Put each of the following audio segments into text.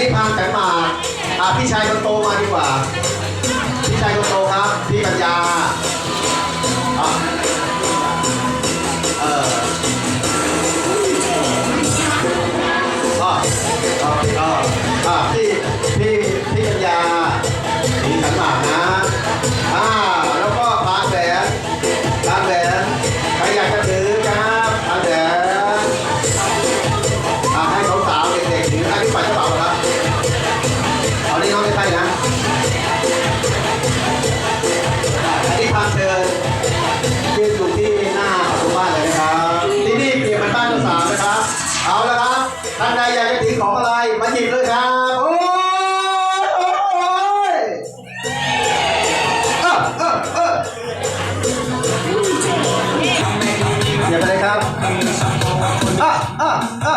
นี้พังแสนมาอะพี่ชายคนโตมาดีกว่า ท่านใดอยากจะถือของอะไร มาหยิบเลยครับโอ้ยโอ้ยเออเออเออหยิบไปเลยครับอะอะอะ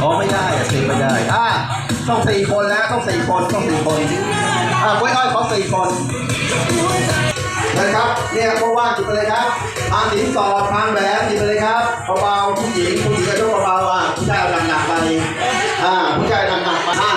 โอ้ไม่ได้อะสี่ไม่ได้อะต้องสี่คนแล้วต้องสี่คนต้องสี่คนอะกล้วยอ้อยขอสี่คน เนี่ยว่างๆจิบไปเลยครับทางสินสอดทางแหวนจิบไปเลยครับเบาๆผู้หญิงผู้หญิงก็ยกเบาๆอะผู้ชายหนักๆไปอ่าผู้ชายหนักๆไปอ่า